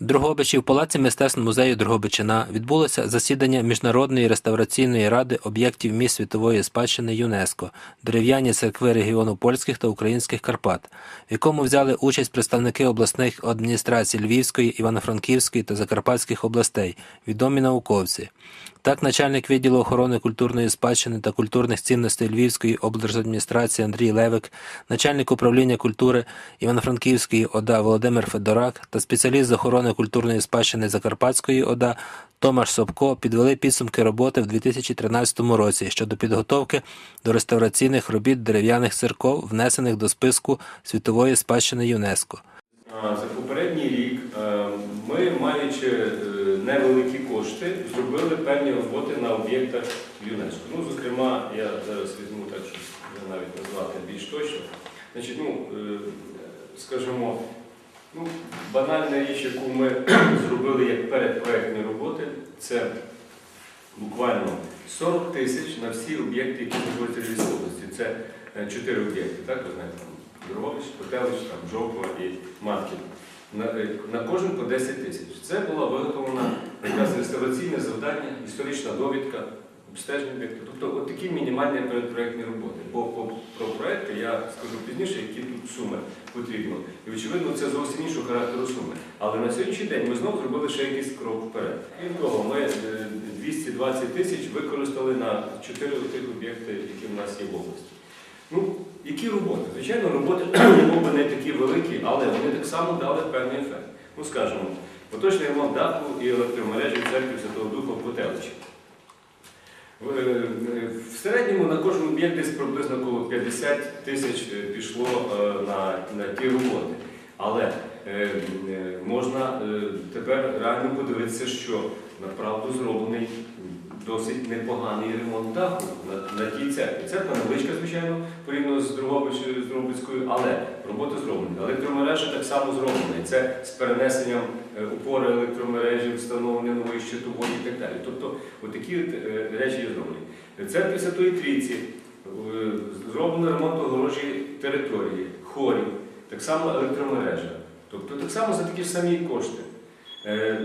В Дрогобичі в Палаці мистецтв музею Дрогобичина відбулося засідання Міжнародної реставраційної ради об'єктів міст світової спадщини ЮНЕСКО, дерев'яні церкви регіону польських та українських Карпат, в якому взяли участь представники обласних адміністрацій Львівської, Івано-Франківської та Закарпатських областей, відомі науковці. Так, начальник відділу охорони культурної спадщини та культурних цінностей Львівської облдержадміністрації Андрій Левик, начальник управління культури Івано-Франківської ОДА Володимир Федорак та спеціаліст з охорони культурної спадщини Закарпатської ОДА Томаш Собко підвели підсумки роботи в 2013 році щодо підготовки до реставраційних робіт дерев'яних церков, внесених до списку світової спадщини ЮНЕСКо. За попередній рік е, ми, маючи е, невеликі кошти, зробили певні роботи на об'єктах ЮНЕСКО. Ну, зокрема, я зараз візьму так, щоб навіть назвати більш точно. Значить, ну, е, скажімо, ну, банальна річ, яку ми зробили як передпроектні роботи, це буквально 40 тисяч на всі об'єкти, які знаходяться в Львівській. Це е, чотири об'єкти, так, ви знаєте, там Дрогович, Котелич, там, Жовква і Матків. На, е, на кожен по 10 тисяч. Це була виготовлена якраз реставраційне завдання, історична довідка, обстеження об'єкту. Тобто от такі мінімальні передпроектні роботи. Бо по, про проекти я скажу пізніше, які тут суми потрібно. І очевидно, це зовсім іншого характеру суми. Але на сьогоднішній день ми знову зробили ще якийсь крок вперед. Крім того, ми е, 220 тисяч використали на 4 тих об'єкти, які в нас є в області. Ну, які роботи? Звичайно, роботи мов не такі великі, але вони так само дали певний ефект. Ну, скажімо, поточний ремонт даху і електромережі в церкві Святого Духа в Котеличі. В, е, середньому на кожен об'єкт десь приблизно коло 50 тисяч е, пішло е, на, на ті роботи. Але е, е, можна е, тепер реально подивитися, що направду зроблений досить непоганий ремонт даху на, на тій церкві. Церква невеличка, звичайно, порівняно з Дрогобицькою, але робота зроблена. Електромережа так само зроблена. І це з перенесенням е, упори електромережі, встановлення нової щитової і так далі. Тобто, отакі от, е, речі є зроблені. Церкві Святої Трійці е, зроблено ремонт огорожі території, хорів, так само електромережа. Тобто так само за такі ж самі кошти. Е, е,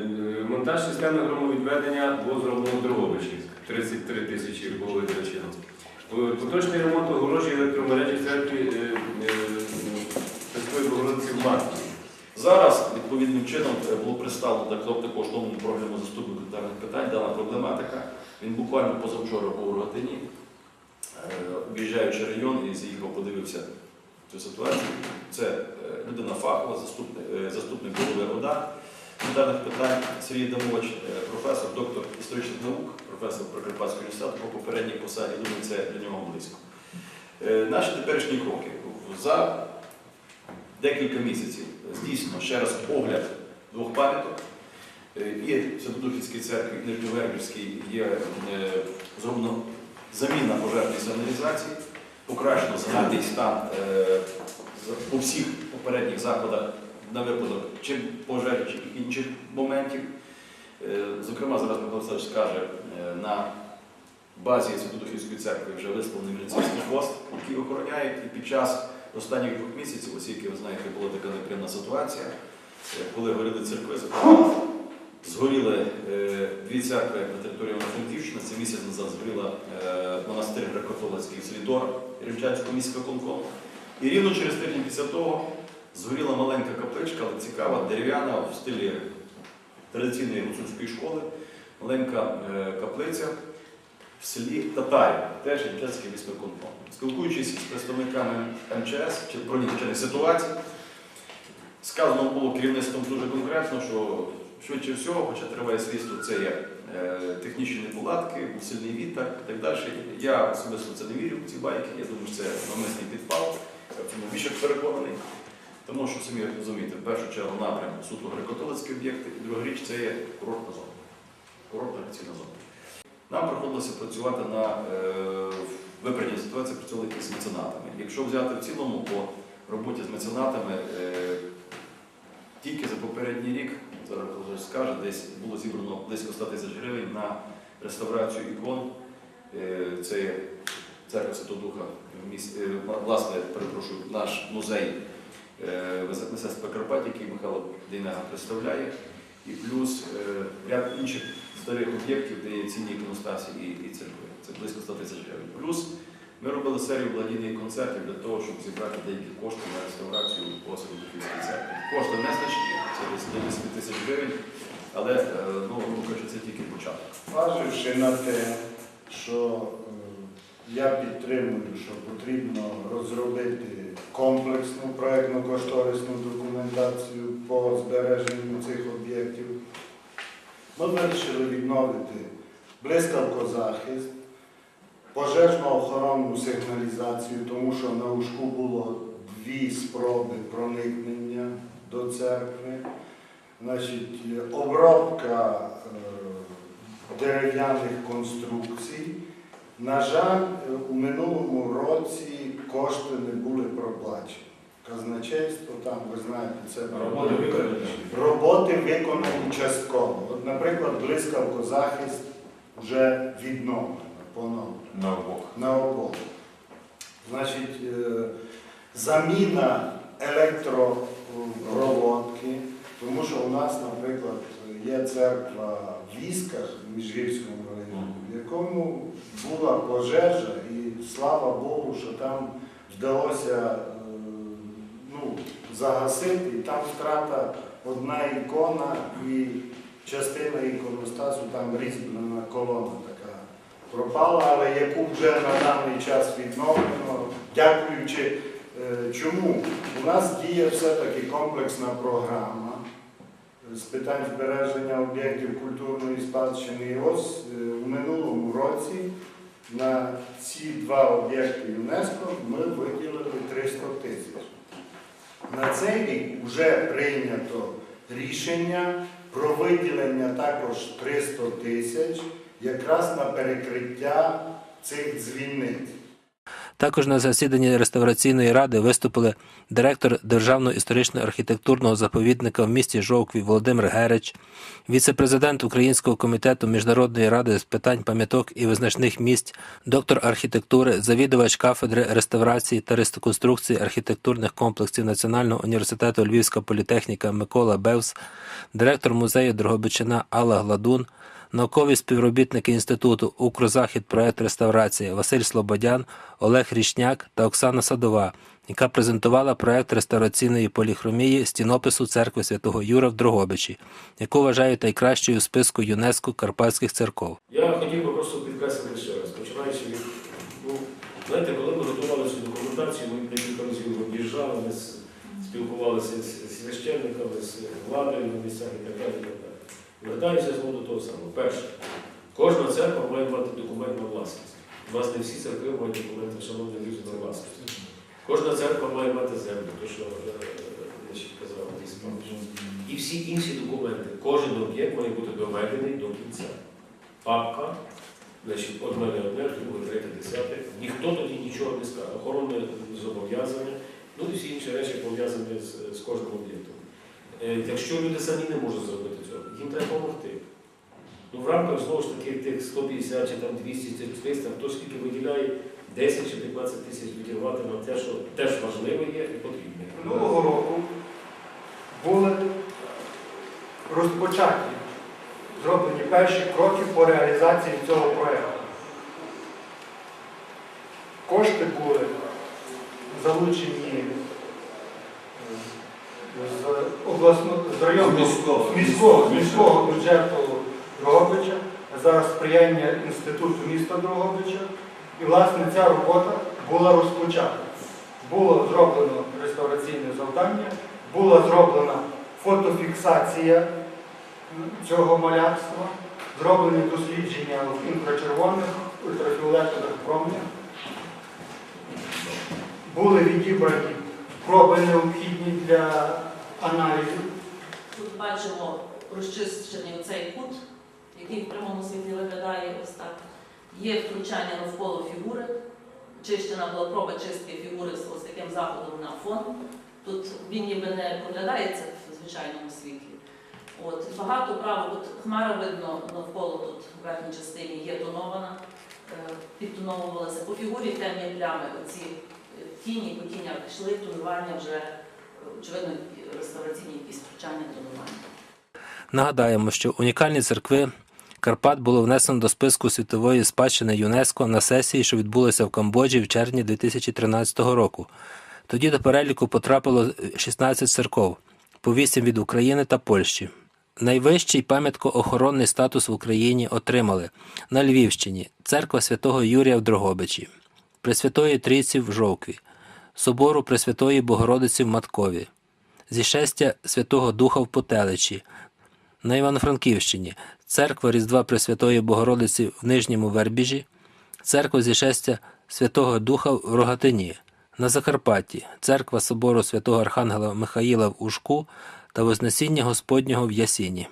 Монтаж системи громовідведення було зроблено в Дрогобичі. 33 тисячі було витрачено. Поточний ремонт огорожі електромережі в церкві е, Святої Богородиці в Марті. Зараз відповідним чином було представлено так, також новому програму заступнику гуманітарних питань дана проблематика. Він буквально позавчора був у Рогатині, об'їжджаючи район і заїхав, подивився цю ситуацію. Це людина фахова, заступник голови ОДА гуманітарних питань Сергій Дамович, е, професор, доктор історичних наук, професор Прикарпатського університету по попередній посаді. Думаю, це для нього близько. Е, Наші теперішні кроки. За декілька місяців здійснено ще раз огляд двох пам'яток. Е, І в Святодухівській церкві, і Нижньовербівській є зроблено заміна пожежної сигналізації, покращено загальний стан по всіх попередніх заходах на випадок чи пожежі, чи інших моментів. Е, Зокрема, зараз Михайло Олександрович скаже, е, на базі Святодухівської церкви вже виставлений міліцейський пост, який охороняє і під час останніх двох місяців, оскільки ви знаєте, була така неприємна ситуація, е, коли горіли церкви, згоріли дві церкви на території Франківщини. Це місяць назад згоріла монастир греко-католицький Солідор Рівчанського міського конкому. І рівно через тиждень після того згоріла маленька капличка, але цікава, дерев'яна в стилі традиційної гуцульської школи, маленька е, каплиця в селі Татарів, теж Рівчанський міський. Спілкуючись з представниками МЧС про надзвичайних ситуацій, сказано було керівництвом дуже конкретно, що швидше всього, хоча триває слідство, це є е, технічні неполадки, сильний вітер і так далі. Я особисто це не вірю в ці байки, я думаю, що це навмисний підпал, цьому більше переконаний. Тому що самі розумієте, в першу чергу напрям суто греко-католицькі об'єкти, і друга річ це є курортна зона. Курортна рекційна зона. Нам приходилося працювати на е, виправданні ситуації, працювали з меценатами. Якщо взяти в цілому по роботі з меценатами, е, тільки за попередній рік, зараз вже скаже, десь було зібрано близько 100 тисяч гривень на реставрацію ікон. Е, Це церква Святого Духа, е, власне, перепрошую, наш музей е, мистецтв який Михайло Дейнага представляє. і плюс е, ряд інших старих об'єктів, де є цінні іконостасі і, церкви. Це близько 100 тисяч гривень. Плюс ми робили серію благодійних концертів для того, щоб зібрати деякі кошти на реставрацію посаду Софійської церкви. Кошти не значні, це десь 10 тисяч гривень, але е, ну, кажучи, це тільки початок. Зваживши на те, що я підтримую, що потрібно розробити комплексну проєктно-кошторисну документацію по збереженню цих об'єктів, ми вирішили відновити блискавкозахист, пожежно-охоронну сигналізацію, тому що на ушку було дві спроби проникнення до церкви. Значить, обробка е, дерев'яних конструкцій. На жаль, у минулому році кошти не були проплачені. Казначейство, там, ви знаєте, це Роботи виконані. роботи виконані частково. От, наприклад, блискавкозахист вже відновлено, поновлено На обох. на обох. Значить, е, заміна електропроводки, тому що у нас, наприклад, є церква в Вісках в Міжгірському районі, в якому була пожежа, і слава Богу, що там вдалося е, ну, загасити, там втрата одна ікона і частина іконостасу, там різьблена колона така пропала, але яку вже на даний час відновлено, дякуючи е, чому? У нас діє все-таки комплексна програма з питань збереження об'єктів культурної спадщини. І ось е, у минулому році на ці два об'єкти ЮНЕСКО ми виділили 300 тисяч. На цей рік вже прийнято рішення про виділення також 300 тисяч якраз на перекриття цих дзвіниць. Також на засіданні реставраційної ради виступили директор Державного історично-архітектурного заповідника в місті Жовкві Володимир Герич, віце-президент Українського комітету Міжнародної ради з питань пам'яток і визначних місць, доктор архітектури, завідувач кафедри реставрації та реконструкції архітектурних комплексів Національного університету Львівська політехніка Микола Бевс, директор музею Дрогобичина Алла Гладун, Наукові співробітники інституту Укрзахід проект реставрації Василь Слободян, Олег Річняк та Оксана Садова, яка презентувала проект реставраційної поліхромії стінопису церкви святого Юра в Дрогобичі, яку вважають найкращою в списку ЮНЕСКО Карпатських церков. Я хотів би просто підкреслити ще раз, починаючи від, ну, знаєте, коли ми готували цю документацію, ми декілька разів об'їжджали, ми спілкувалися з священниками, з владою на місцях і так далі. Вертаюся знову до того самого. Перше, кожна церква має мати документ на власність. У нас не всі церкви мають документи, шановні друзі, на власність. Кожна церква має мати землю, то що е, казав, Андрій Степанович. І всі інші документи, кожен об'єкт має бути доведений до кінця. Папка, значить, од мене одне, друге, третє, десяте. Ніхто тоді нічого не скаже. Охоронне зобов'язання, ну і всі інші речі пов'язані з, з кожним об'єктом. Е, Якщо люди самі не можуть зробити цього, їм треба допомогти. Ну, в рамках знову ж таки тих 150 чи там 200 чи 300, хто скільки виділяє 10 чи 15 тисяч відірвати на те, що теж важливе є і потрібне. Минулого року були розпочаті зроблені перші кроки по реалізації цього проєкту. Кошти були залучені е, з обласного з районного з міського, міського бюджету Дрогобича, зараз сприяння інституту міста Дрогобича. І власне ця робота була розпочата. Було зроблено реставраційне завдання, була зроблена фотофіксація цього малярства, зроблені дослідження в інфрачервоних, ультрафіолетових променях. Були відібрані проби необхідні для аналізу. Тут бачимо розчищений оцей кут, який в прямому світлі виглядає ось так. Є втручання навколо фігури. Чищена була проба чистки фігури з ось таким заходом на фон. Тут він ніби не проглядається в звичайному світлі. От, багато правок, от хмара видно навколо тут в верхній частині є тонована, е, підтоновувалася. По фігурі темні плями, оці е, тіні, по тінях йшли, тонування вже, е, очевидно, реставраційні якісь втручання тонування. Нагадаємо, що унікальні церкви Карпат було внесено до списку світової спадщини ЮНЕСКО на сесії, що відбулася в Камбоджі в червні 2013 року. Тоді до переліку потрапило 16 церков, по 8 від України та Польщі. Найвищий пам'яткоохоронний статус в Україні отримали на Львівщині церква святого Юрія в Дрогобичі, Пресвятої Трійці в Жовкві, собору Пресвятої Богородиці в Маткові, зішестя Святого Духа в Потеличі, на Івано-Франківщині церква Різдва Пресвятої Богородиці в Нижньому Вербіжі, церква зішестя Святого Духа в Рогатині, на Закарпатті церква собору святого Архангела Михаїла в Ужку та Вознесіння Господнього в Ясіні.